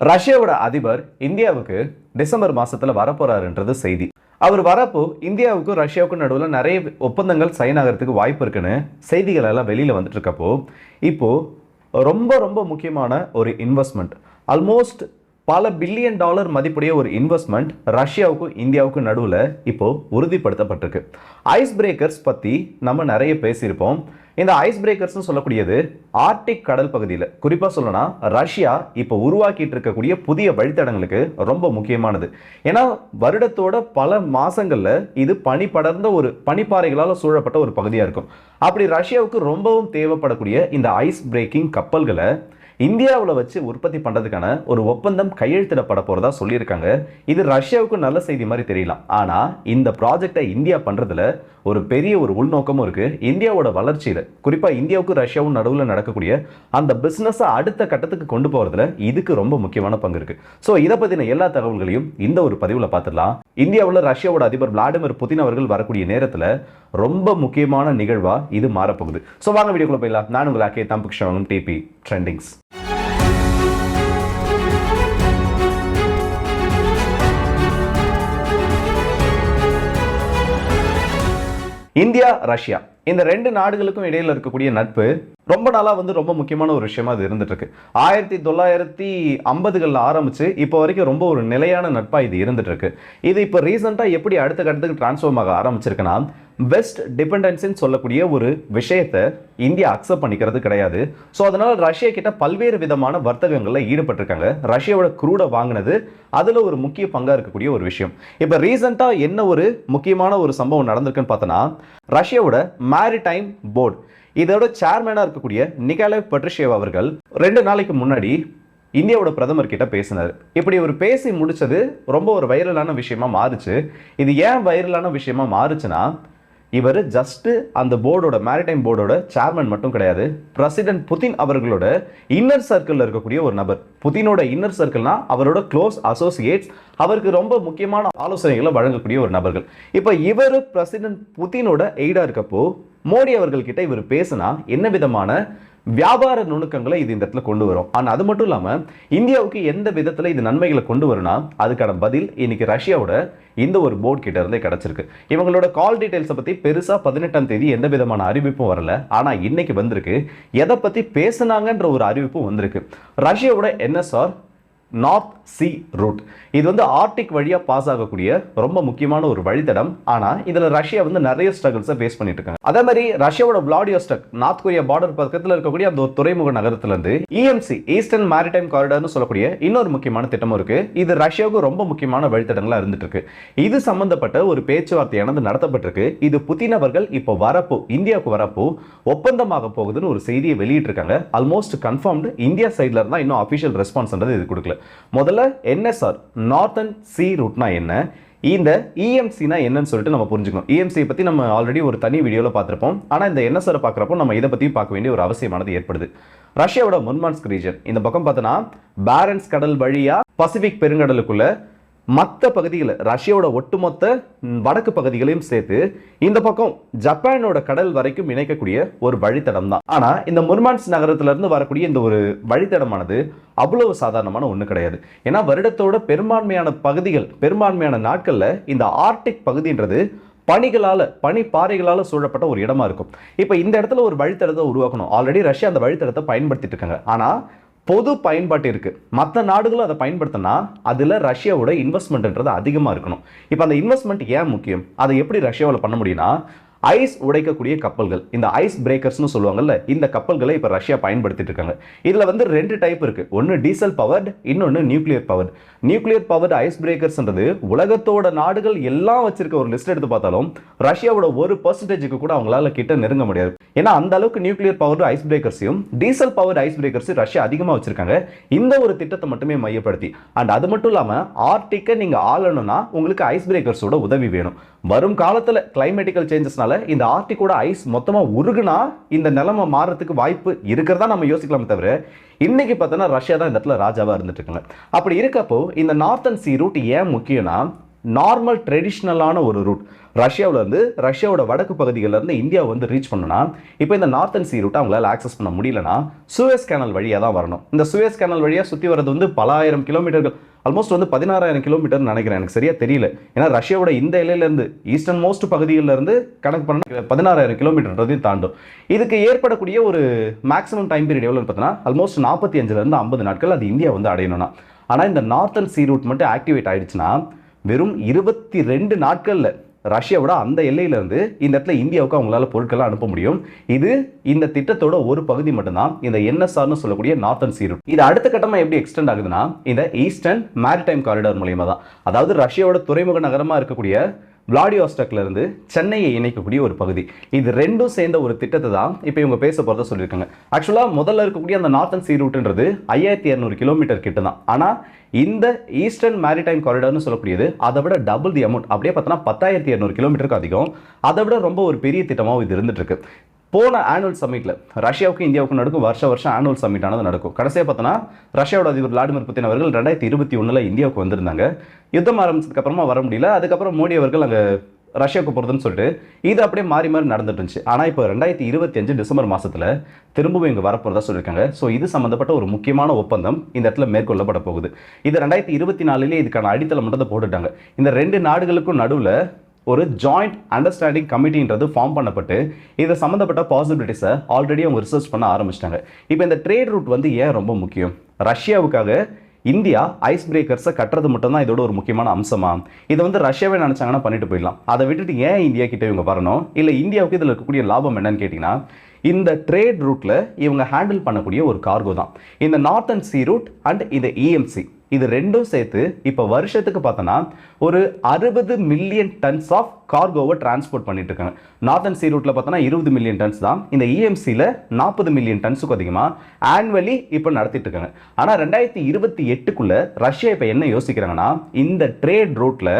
ரஷ்யாவோட அதிபர் இந்தியாவுக்கு டிசம்பர் மாசத்துல வரப்போறாருன்றது செய்தி. அவர் வரப்போ இந்தியாவுக்கும் ரஷ்யாவுக்கும் நடுவில் நிறைய ஒப்பந்தங்கள் சைன் ஆகிறதுக்கு வாய்ப்பு இருக்குன்னு செய்திகள் எல்லாம் வெளியில் வந்துட்டு இருக்கப்போ இப்போ ரொம்ப ரொம்ப முக்கியமான ஒரு இன்வெஸ்ட்மெண்ட் ஆல்மோஸ்ட் பல பில்லியன் டாலர் மதிப்புடைய ஒரு இன்வெஸ்ட்மெண்ட் ரஷ்யாவுக்கும் இந்தியாவுக்கும் நடுவில் இப்போ உறுதிப்படுத்தப்பட்டிருக்கு. ஐஸ் பிரேக்கர்ஸ் பற்றி நம்ம நிறைய பேசியிருப்போம். இந்த ஐஸ் பிரேக்கர்ஸ்னு சொல்லக்கூடியது ஆர்டிக் கடல் பகுதியில். குறிப்பாக சொல்லணும்னா ரஷ்யா இப்போ உருவாக்கிட்டு இருக்கக்கூடிய புதிய வழித்தடங்களுக்கு ரொம்ப முக்கியமானது. ஏன்னா வருடத்தோட பல மாதங்களில் இது பனி படர்ந்த ஒரு பனிப்பாறைகளால் சூழப்பட்ட ஒரு பகுதியாக இருக்கும். அப்படி ரஷ்யாவுக்கு ரொம்பவும் தேவைப்படக்கூடிய இந்த ஐஸ் பிரேக்கிங் கப்பல்களை இந்தியாவில் வச்சு உற்பத்தி பண்ணுறதுக்கான ஒரு ஒப்பந்தம் கையெழுத்திடப்பட போகிறதா சொல்லியிருக்காங்க. இது ரஷ்யாவுக்கு நல்ல செய்தி மாதிரி தெரியலாம் ஆனால் இந்த ப்ராஜெக்டை இந்தியா பண்ணுறதுல ஒரு பெரிய ஒரு உள்நோக்கமும் இருக்குது இந்தியாவோட வளர்ச்சியில் குறிப்பாக இந்தியாவுக்கும் ரஷ்யாவும் நடுவில் நடக்கக்கூடிய அந்த பிஸ்னஸை அடுத்த கட்டத்துக்கு கொண்டு போகிறதுல இதுக்கு ரொம்ப முக்கியமான பங்கு இருக்குது ஸோ இதை பற்றின எல்லா தகவல்களையும் இந்த ஒரு பதிவில் பார்த்துடலாம். இந்தியாவில் ரஷ்யாவோட அதிபர் விளாடிமிர் புதின் அவர்கள் வரக்கூடிய நேரத்தில் ரொம்ப முக்கியமான நிகழ்வாக இது மாறப்போகுது. ஸோ வாங்க வீடியோக்குள்ளே போயிடலாம். நான் உங்கள் ஆக்கே தம்புக் டிபி ட்ரெண்டிங்ஸ் இந்தியா ரஷ்யா. இந்த ரெண்டு நாடுகளுக்கும் இடையில இருக்கக்கூடிய நட்பு ரொம்ப நாளாக வந்து ரொம்ப முக்கியமான ஒரு விஷயமா அது இருந்துட்டு இருக்கு ஆயிரத்தி தொள்ளாயிரத்தி ஐம்பதுகளில் ஆரம்பிச்சு இப்போ வரைக்கும் ரொம்ப ஒரு நிலையான நட்பா இது இருந்துட்டு இருக்கு இது இப்போ ரீசெண்டாக எப்படி அடுத்த கட்டத்துக்கு டிரான்ஸ்ஃபார்ம் ஆக ஆரம்பிச்சிருக்குன்னா வெஸ்ட் டிபெண்டன்சின்னு சொல்லக்கூடிய ஒரு விஷயத்தை இந்தியா அக்செப்ட் பண்ணிக்கிறது கிடையாது. ஸோ அதனால் ரஷ்யா கிட்ட பல்வேறு விதமான வர்த்தகங்களில் ஈடுபட்டிருக்காங்க. ரஷ்யாவோட க்ரூடை வாங்கினது அதில் ஒரு முக்கிய பங்காக இருக்கக்கூடிய ஒரு விஷயம். இப்போ ரீசெண்டாக என்ன ஒரு முக்கியமான ஒரு சம்பவம் நடந்திருக்குன்னு பார்த்தோன்னா ரஷ்யாவோட மேரிடைம் போர்டு இதோட சேர்மேனாக இருக்கக்கூடிய நிகாலே பட்ரிஷேவ் அவர்கள் ரெண்டு நாளைக்கு முன்னாடி இந்தியாவோட பிரதமர் கிட்ட பேசினார். இப்படி ஒரு பேசி முடிச்சது ரொம்ப ஒரு வைரலான விஷயமா மாறுச்சு. இது ஏன் வைரலான விஷயமா மாறுச்சுன்னா இவர் ஜஸ்ட்டு அந்த போர்டோட மேரிடைம் போர்டோட சேர்மன் மட்டும் கிடையாது. பிரசிடென்ட் புதின் அவர்களோட இன்னர் சர்க்கிளில் இருக்கக்கூடிய ஒரு நபர். புதினோட இன்னர் சர்க்கிள்னா அவரோட க்ளோஸ் அசோசியேட்ஸ் அவருக்கு ரொம்ப முக்கியமான ஆலோசனைகளை வழங்கக்கூடிய ஒரு நபர்கள். இப்போ இவர் பிரசிடென்ட் புதினோட எய்டாக இருக்கப்போ மோடி அவர்கள்கிட்ட இவர் பேசினா என்ன விதமான வியாபார நுணுக்கங்களை இது இந்த இடத்துல கொண்டு வரும். ஆனால் அது மட்டும் இல்லாமல் இந்தியாவுக்கு எந்த விதத்தில் இது நன்மைகளை கொண்டு வரும்னா அதுக்கான பதில் இன்னைக்கு ரஷ்யாவோட இந்த ஒரு போர்ட் கிட்ட இருந்தே கிடச்சிருக்கு. இவங்களோட கால் டீடைல்ஸை பற்றி பெருசாக பதினெட்டாம் தேதி எந்த விதமான அறிவிப்பும் வரல. ஆனால் இன்னைக்கு வந்திருக்கு. எதை பற்றி பேசுனாங்கன்ற ஒரு அறிவிப்பும் வந்திருக்கு. ரஷ்யாவோட என்எஸ்ஆர் நார்த் சி ரூட் இது வந்து ஆர்டிக் வழியாக பாஸ் ஆகக்கூடிய ரொம்ப முக்கியமான ஒரு வழித்தடம். ஆனால் இதில் ரஷ்யா வந்து நிறைய ஸ்ட்ரகிள்ஸை ஃபேஸ் பண்ணிட்டு இருக்காங்க. அதே மாதிரி ரஷ்யாவோட விளாடியோஸ்டக் நார்த் கொரியா பார்டர் பக்கத்தில் இருக்கக்கூடிய அந்த ஒரு துறைமுக நகரத்துலேருந்து இஎம்சி ஈஸ்டர்ன் மேரிடைம் காரிடர்னு சொல்லக்கூடிய இன்னொரு முக்கியமான திட்டமும் இருக்கு. இது ரஷ்யாவுக்கு ரொம்ப முக்கியமான வழித்தடங்களாக இருந்துட்டு இருக்கு இது சம்பந்தப்பட்ட ஒரு பேச்சுவார்த்தையானது நடத்தப்பட்டிருக்கு. இது புதின் அவர்கள் இப்போ வரப்போ இந்தியாவுக்கு வரப்போ ஒப்பந்தமாக போகுதுன்னு ஒரு செய்தியை வெளியிட்டிருக்காங்க. ஆல்மோஸ்ட் கன்ஃபார்ம்டு இந்தியா சைடில் இருந்தால் இன்னும் அஃபிஷியல் ரெஸ்பான்ஸ்ன்றது இது கொடுக்கல. முதல்ல என்எஸ்ஆர் நார்த்தன் சி ரூட்னா என்ன? இந்த இஎம்சினா என்னன்னு சொல்லிட்டு நம்ம புரிஞ்சுக்கணும். இஎம்சியை பற்றி நம்ம ஆல்ரெடி ஒரு தனி வீடியோவில் பார்த்துருப்போம். ஆனால் இந்த என்எஸ்ஆர் பார்க்குறப்போ நம்ம இதை பற்றியும் பார்க்க வேண்டிய ஒரு அவசியமானது ஏற்படுது. ரஷ்யாவோட முன்மான்ஸ்க் ரீஜன் இந்த பக்கம் பார்த்தோன்னா பேரன்ஸ் கடல் வழியா பசிபிக் பெருங்கடலுக்குள்ள மற்ற பகுதிகள் ரஷ்யாவோட ஒட்டுமொத்த வடக்கு பகுதிகளையும் சேர்த்து இந்த பக்கம் ஜப்பானோட கடல் வரைக்கும் இணைக்கக்கூடிய ஒரு வழித்தடம் தான். ஆனா இந்த முர்மான்ஸ் நகரத்திலிருந்து வரக்கூடிய இந்த ஒரு வழித்தடமானது அவ்வளவு சாதாரணமான ஒன்று கிடையாது. ஏன்னா வருடத்தோட பெரும்பான்மையான பகுதிகள் பெரும்பான்மையான நாட்களில் இந்த ஆர்டிக் பகுதின்றது பணிகளால் பனி பாறைகளால் சூழப்பட்ட ஒரு இடமா இருக்கும். இப்போ இந்த இடத்துல ஒரு வழித்தடத்தை உருவாக்கணும். ஆல்ரெடி ரஷ்யா அந்த வழித்தடத்தை பயன்படுத்திட்டு இருக்காங்க. ஆனால் பொது பயன்பாட்டு இருக்கு. மற்ற நாடுகளும் அதை பயன்படுத்தினா அதில் ரஷ்யாவோட இன்வெஸ்ட்மெண்ட்ன்றது அதிகமா இருக்கணும். இப்போ அந்த இன்வெஸ்ட்மெண்ட் ஏன் முக்கியம்? அதை எப்படி ரஷ்யாவில் பண்ண முடியும்னா ஐஸ் உடைக்கக்கூடிய கப்பல்கள். இந்த ஐஸ் பிரேக்கர்ஸ்னு சொல்லுவாங்கல்ல இந்த கப்பல்களை இப்போ ரஷ்யா பயன்படுத்திட்டு இருக்காங்க இதுல வந்து ரெண்டு டைப் இருக்கு. ஒன்று டீசல் பவர்டு இன்னொன்று nuclear powered. Nuclear powered ice பிரேக்கர்ஸ்ன்றது உலகத்தோட நாடுகள் எல்லாம் வச்சிருக்க ஒரு லிஸ்ட் எடுத்து பார்த்தாலும் ரஷ்யாவோட ஒரு பர்சன்டேஜுக்கு கூட அவங்களால கிட்ட நெருங்க முடியாது. ஏன்னா அந்த அளவுக்கு நியூக்ளியர் பவர்டு ஐஸ் பிரேக்கர்ஸையும் டீசல் பவர் ஐஸ் பிரேக்கர்ஸும் ரஷ்யா அதிகமாக வச்சிருக்காங்க. இந்த ஒரு திட்டத்தை மட்டுமே மையப்படுத்தி. அண்ட் அது மட்டும் இல்லாமல் ஆர்டிக்கை நீங்கள் ஆளணும்னா உங்களுக்கு ஐஸ் பிரேக்கர்ஸோட உதவி வேணும். வரும் காலத்தில் கிளைமேட்டிக்கல் சேஞ்சஸ்னால இந்த ஆர்டிக்கோட ஐஸ் மொத்தமாக உருகுனா இந்த நிலைமை மாறுறதுக்கு வாய்ப்பு இருக்கிறதா நம்ம யோசிக்கலாமே தவிர இன்னைக்கு பார்த்தோன்னா ரஷ்யா தான் இந்த இடத்துல ராஜாவாக இருந்துட்டு இருக்காங்க. அப்படி இருக்கப்போ இந்த நார்த்தன் சி ரூட் ஏன் முக்கியம்னா நார்மல் ட்ரெடிஷ்னலான ஒரு ரூட். ரஷ்யாவிலேருந்து ரஷ்யாவோட வடக்கு பகுதிகளிலேருந்து இந்தியா வந்து ரீச் பண்ணணும்னா இப்போ இந்த நார்த்தன் சி ரூட்டை அவங்களால ஆக்சஸ் பண்ண முடியலன்னா சுவேஸ் கேனல் வழியாக தான் வரணும். இந்த சுவேஸ் கேனல் வழியாக சுற்றி வர்றது வந்து பல ஆயிரம் கிலோமீட்டர்கள் ஆல்மோஸ்ட் வந்து பதினாறாயிரம் கிலோமீட்டர் நினைக்கிறேன் எனக்கு சரியாக தெரியல. ஏன்னா ரஷ்யாவோட இந்த இலையிலேருந்து ஈஸ்டர்ன் மோஸ்ட் பகுதியிலேருந்து கணக்கு பண்ண பதினாறாயிரம் கிலோமீட்டர்ன்றதையும் தாண்டும். இதுக்கு ஏற்படக்கூடிய ஒரு மேக்ஸிமம் டைம் பீரியட் எவ்வளோன்னு பார்த்தீங்கன்னா ஆல்மோஸ்ட் நாற்பத்தி அஞ்சுலேருந்து ஐம்பது நாட்கள் அது இந்தியா வந்து அடையணும்னா. ஆனால் இந்த நார்த்தன் சி ரூட் மட்டும் ஆக்டிவேட் ஆயிடுச்சுன்னா வெறும் இருபத்தி ரெண்டு நாட்களில் ரஷ்யாவோட அந்த எல்லையிலேருந்து இந்த இடத்துல இந்தியாவுக்கு அவங்களால பொருட்கள்லாம் அனுப்ப முடியும். இது இந்த திட்டத்தோட ஒரு பகுதி மட்டும்தான். இந்த என்எஸ்ஆர்னு சொல்லக்கூடிய நார்த்தன் சி இது அடுத்த கட்டமாக எப்படி எக்ஸ்டெண்ட் ஆகுதுன்னா இந்த ஈஸ்டர்ன் மேரிடைம் காரிடார் மூலியமாக தான் அதாவது ரஷ்யாவோட துறைமுக நகரமாக இருக்கக்கூடிய விளாடியோஸ்டக்ல இருந்து சென்னையை இணைக்கக்கூடிய ஒரு பகுதி. இது ரெண்டும் சேர்ந்த ஒரு திட்டத்தை தான் இப்போ இவங்க பேச போகிறத சொல்லியிருக்காங்க. ஆக்சுவலாக முதல்ல இருக்கக்கூடிய அந்த நார்த்தன் சீ ரூட்ன்றது ஐயாயிரத்தி இரநூறு கிலோமீட்டர் கிட்ட தான். ஆனால் இந்த ஈஸ்டர்ன் மேரிடைம் காரிடார்னு சொல்லக்கூடியது அதை விட டபுள் தி அமௌண்ட் அப்படியே பார்த்தோன்னா பத்தாயிரத்தி இரநூறு கிலோமீட்டருக்கு அதிகம். அதை விட ரொம்ப ஒரு பெரிய திட்டமாகவும் இது இருந்துட்டு இருக்கு போன ஆனுவல் சமிட்டில் ரஷ்யாவுக்கும் இந்தியாவுக்கும் நடக்கும் வருஷ வருஷம் ஆனுவல் சமிட் ஆனது நடக்கும். கடைசியாக பார்த்தோன்னா ரஷ்யாவோட அதிபர் விளாடிமிர் புத்தின் அவர்கள் ரெண்டாயிரத்தி இருபத்தி ஒன்றில் இந்தியாவுக்கு வந்திருந்தாங்க. யுத்தம் ஆரம்பிச்சதுக்கப்புறமா வர முடியல. அதுக்கப்புறம் மோடி அவர்கள் அங்கே ரஷ்யாவுக்கு போகிறதுன்னு சொல்லிட்டு இது அப்படியே மாறி மாறி நடந்துட்டு இருந்துச்சு. ஆனால் இப்போ ரெண்டாயிரத்தி இருபத்தி அஞ்சு டிசம்பர் மாதத்தில் திரும்பவும் இங்கே வரப்போகிறதா சொல்லியிருக்காங்க. ஸோ இது சம்மந்தப்பட்ட ஒரு முக்கியமான ஒப்பந்தம் இந்த இடத்துல மேற்கொள்ளப்பட போகுது. இது ரெண்டாயிரத்தி இருபத்தி நாலுலேயே இதுக்கான அடித்தளம் மட்டும் போட்டுட்டாங்க. இந்த ரெண்டு நாடுகளுக்கும் நடுவில் ஒரு ஜாயிண்ட் அண்டர்ஸ்டாண்டிங் கமிட்டின்றது ஃபார்ம் பண்ணப்பட்டு இது சம்மந்தப்பட்ட பாசிபிலிட்டிஸை ஆல்ரெடி அவங்க ரிசர்ச் பண்ண ஆரம்பிச்சிட்டாங்க. இப்போ இந்த ட்ரேட் ரூட் வந்து ஏன் ரொம்ப முக்கியம்? ரஷ்யாவுக்காக இந்தியா ஐஸ் பிரேக்கர்ஸை கட்டுறது மட்டும்தான் இதோட ஒரு முக்கியமான அம்சமா? இதை வந்து ரஷ்யாவே நினச்சாங்கன்னா பண்ணிட்டு போயிடலாம். அதை விட்டுட்டு ஏன் இந்தியா கிட்ட இவங்க வரணும்? இல்லை இந்தியாவுக்கு இதில் இருக்கக்கூடிய லாபம் என்னன்னு கேட்டிங்கன்னா இந்த ட்ரேட் ரூட்டில் இவங்க ஹேண்டில் பண்ணக்கூடிய ஒரு கார்கோ தான். இந்த north and sea route and இந்த இஎம்சி இது ரெண்டும் சேர்த்து இப்போ வருஷத்துக்கு பார்த்தோன்னா ஒரு அறுபது மில்லியன் டன்ஸ் ஆஃப் கார்கோவை டிரான்ஸ்போர்ட் பண்ணிட்டு இருக்காங்க. நார்த்தன் சி ரூட்டில் பார்த்தோன்னா இருபது மில்லியன் டன்ஸ் தான். இந்த இஎம்சியில் நாற்பது மில்லியன் டன்ஸுக்கு அதிகமாக ஆனுவலி இப்போ நடத்திட்டு இருக்காங்க. ஆனால் ரெண்டாயிரத்தி இருபத்தி எட்டுக்குள்ளே ரஷ்யா இப்போ என்ன யோசிக்கிறாங்கன்னா இந்த ட்ரேட் ரூட்டில்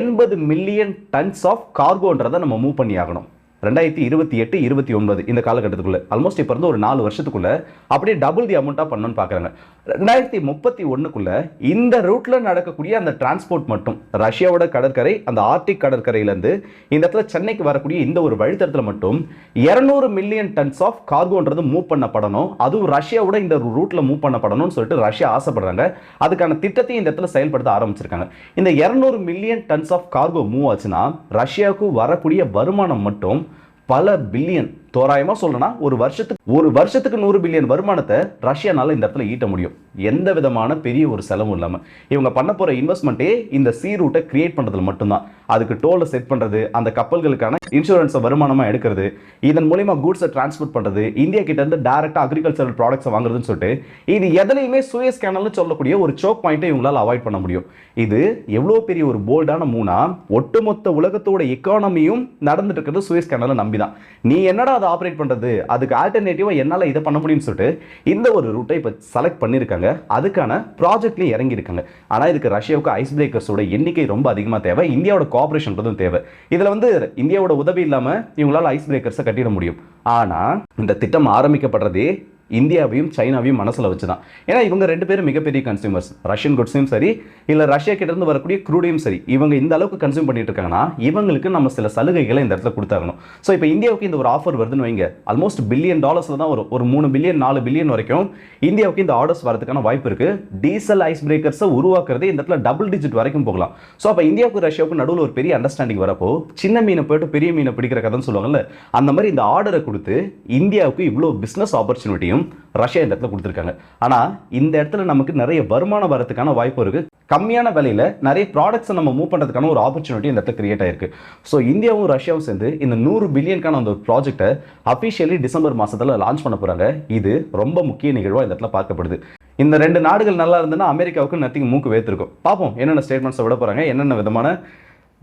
எண்பது மில்லியன் டன்ஸ் ஆஃப் கார்கோன்றதை நம்ம மூவ் பண்ணி ஆகணும். ரெண்டாயிரத்தி இருபத்தி எட்டு இருபத்தி ஒன்பது இந்த காலகட்டத்துக்குள்ளே. ஆல்மோஸ்ட் இப்போ இருந்து ஒரு நாலு வருஷத்துக்குள்ளே அப்படியே டபுள் தி அமௌண்ட்டாக பண்ணணும்னு பார்க்குறாங்க ரெண்டாயிரத்தி முப்பத்தி ஒன்றுக்குள்ள இந்த ரூட்ல நடக்கக்கூடிய அந்த டிரான்ஸ்போர்ட் மட்டும் ரஷ்யாவோட கடற்கரை அந்த ஆர்டிக் கடற்கரையிலேருந்து இந்த இடத்துல சென்னைக்கு வரக்கூடிய இந்த ஒரு வழித்தடத்தில் மட்டும் இரநூறு மில்லியன் டன்ஸ் ஆஃப் கார்கோன்றது மூவ் பண்ணப்படணும். அதுவும் ரஷ்யாவோட இந்த ரூட்ல மூவ் பண்ணப்படணும்னு சொல்லிட்டு ரஷ்யா ஆசைப்படுறாங்க. அதுக்கான திட்டத்தையும் இந்த இடத்துல செயல்படுத்த ஆரம்பிச்சிருக்காங்க. இந்த இரநூறு million tons of cargo move ஆச்சுன்னா ரஷ்யாவுக்கு வரக்கூடிய வருமானம் மட்டும் பல பில்லியன் தோராயமா சொல்லணும்னா ஒரு வருஷத்துக்கு ஒரு வருஷத்துக்கு நூறு பில்லியன் வருமானத்தை ரஷ்யானால இந்த இடத்துல ஈட்ட முடியும். எந்த விதமான பெரிய ஒரு செலவும் இல்லாம. இவங்க பண்ண போற இன்வெஸ்ட்மெண்ட்டே இந்த சீ ரூட்டை கிரியேட் பண்றதுல மட்டும்தான். அதுக்கு டோலை செட் பண்றது அந்த கப்பல்களுக்கான இன்சூரன்ஸை வருமானமா எடுக்கிறது இதன் மூலியமா கூட்ஸை டிரான்ஸ்போர்ட் பண்றது இந்தியா கிட்ட இருந்து டைரக்டா அக்ரிகல்ச்சரல் ப்ராடக்ட்ஸை வாங்குறதுன்னு சொல்லிட்டு இது எதுலையுமே சுயஸ் கேனல்னு சொல்லக்கூடிய ஒரு சோக் பாயிண்ட்டை இவங்களால அவாய்ட் பண்ண முடியும். இது எவ்வளோ பெரிய ஒரு போல்டான மூணா ஒட்டுமொத்த உலகத்தோட எக்கானமியும் நடந்துட்டு இருக்கிறது சுயஸ் கேனலை நம்பி தான் நீ என்னடா அதை ஆப்ரேட் பண்றது. அதுக்கு ஆல்டர்னேட்டிவாக என்னால் இதை பண்ண முடியும்னு சொல்லிட்டு இந்த ஒரு ரூட்டை இப்போ செலக்ட் பண்ணியிருக்காங்க அதுக்கான ப்ராஜெக்ட்லேயும் இறங்கியிருக்காங்க. ஆனால் இதுக்கு ரஷ்யாவுக்கு ஐஸ் பிரேக்கர்ஸோட எண்ணிக்கை ரொம்ப அதிகமாக தேவை. இந்தியாவோட கோஆப்ரேஷன்றதும் தேவை. இதில் வந்து இந்தியாவோட உதவி இல்லாமல் இவங்களால ஐஸ் பிரேக்கர்ஸை கட்டிட முடியும். ஆனால் இந்த திட்டம் ஆரம்பிக்கப்படுறதே இந்தியாவையும் சைனாவையும் மனசில் வச்சு தான் ஏன்னா இவங்க ரெண்டு பேரும் மிகப்பெரிய கன்சியூமர்ஸ் ரஷ்யன் குட்ஸையும் சரி இல்லை ரஷ்யா கிட்ட இருந்து வரக்கூடிய க்ரூடையும் சரி இவங்க இந்த அளவுக்கு கன்சியூம் பண்ணிட்டு இருக்காங்கன்னா இவங்களுக்கு நம்ம சில சலுகைகளை இந்த இடத்துல கொடுத்தாகணும். ஸோ இப்போ இந்தியாவுக்கு இந்த ஒரு ஆஃபர் வருதுன்னு வைங்க ஆல்மோஸ்ட் பில்லியன் டாலர்ஸில் தான் வரும் ஒரு மூணு பில்லியன் நாலு பில்லியன் வரைக்கும் இந்தியாவுக்கு இந்த ஆர்டர்ஸ் வரதுக்கான வாய்ப்பு இருக்கு. டீசல் ஐஸ் பிரேக்கர்ஸை உருவாக்குறது இந்த இடத்துல டபுள் டிஜிட் வரைக்கும் போகலாம். ஸோ அப்போ இந்தியாவுக்கு ரஷ்யாவுக்கு நடுவில் ஒரு பெரிய அண்டர்ஸ்டாண்டிங் வரப்போ சின்ன மீனை போயிட்டு பெரிய மீனை பிடிக்கிற கதைன்னு சொல்லுவாங்கல்ல அந்த மாதிரி இந்த ஆர்டரை கொடுத்து இந்தியாவுக்கு இவ்வளோ பிஸ்னஸ் ஆப்பர்ச்சுனிட்டியும் ரஷ்யா இந்த இடத்துல கொடுத்துருக்காங்க. ஆனால் இந்த இடத்துல நமக்கு நிறைய வருமானம் வரதுக்கான வாய்ப்பு இருக்கு. கம்மியான விலையில நிறைய ப்ராடக்ட்ஸை நம்ம மூவ் பண்ணுறதுக்கான ஒரு ஆப்பர்ச்சுனிட்டி இந்த இடத்துல கிரியேட் ஆயிருக்கு. ஸோ இந்தியாவும் ரஷ்யாவும் சேர்ந்து இந்த நூறு பில்லியனுக்கான அந்த ஒரு ப்ராஜெக்ட்டை அஃபிஷியலி டிசம்பர் மாதத்தில் லான்ச் பண்ண போறாங்க. இது ரொம்ப முக்கிய நிகழ்வாக இந்த இடத்துல பார்க்கப்படுது. இந்த ரெண்டு நாடுகள் நல்லா இருந்ததுன்னா அமெரிக்காவுக்கு நத்திங் மூக்கு வேத்திருக்கும். பார்ப்போம் என்னென்ன ஸ்டேட்மெண்ட்ஸை விட போறாங்க என்னென்ன விதமான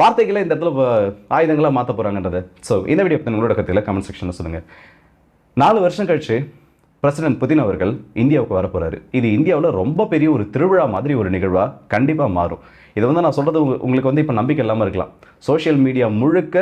வார்த்தைகளை இந்த இடத்துல ஆயுதங்களாக ஆயுதங்களா மாற்ற போகிறாங்கன்றது ஸோ இந்த வீடியோ பற்றி உங்களோட கருத்தில் கமெண்ட் செக்ஷனில் சொல்லுங்க. நாலு வருஷம் கழிச்சு பிரசிடென்ட் புதின் அவர்கள் இந்தியாவுக்கு வரப்போகிறாரு இது இந்தியாவில் ரொம்ப பெரிய ஒரு திருவிழா மாதிரி ஒரு நிகழ்வாக கண்டிப்பாக மாறும். இது வந்து நான் சொல்கிறது உங்களுக்கு வந்து இப்போ நம்பிக்கை இல்லாமல் இருக்கலாம். சோஷியல் மீடியா முழுக்க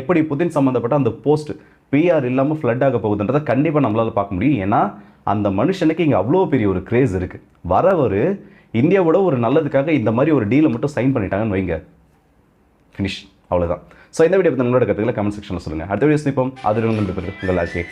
எப்படி புதின் சம்மந்தப்பட்ட அந்த போஸ்ட் பிஆர் இல்லாமல் ஃப்ளட் ஆக போகுதுன்றதை கண்டிப்பாக நம்மளால் பார்க்க முடியும். ஏன்னா அந்த மனுஷனுக்கு இங்கே அவ்வளோ பெரிய ஒரு கிரேஸ் இருக்குது வரவர் இந்தியாவோட ஒரு நல்லதுக்காக இந்த மாதிரி ஒரு டீலை மட்டும் சைன் பண்ணிட்டாங்கன்னு வைங்க. ஃபினிஷ் அவ்வளோதான் ஸோ இந்த வீடியோ பற்றி உங்களோட கருத்துக்களை கமெண்ட் செக்ஷனில் சொல்லுங்கள் அடுத்த வீடியோ சந்திப்போம். அது உங்கள் ஆட்சி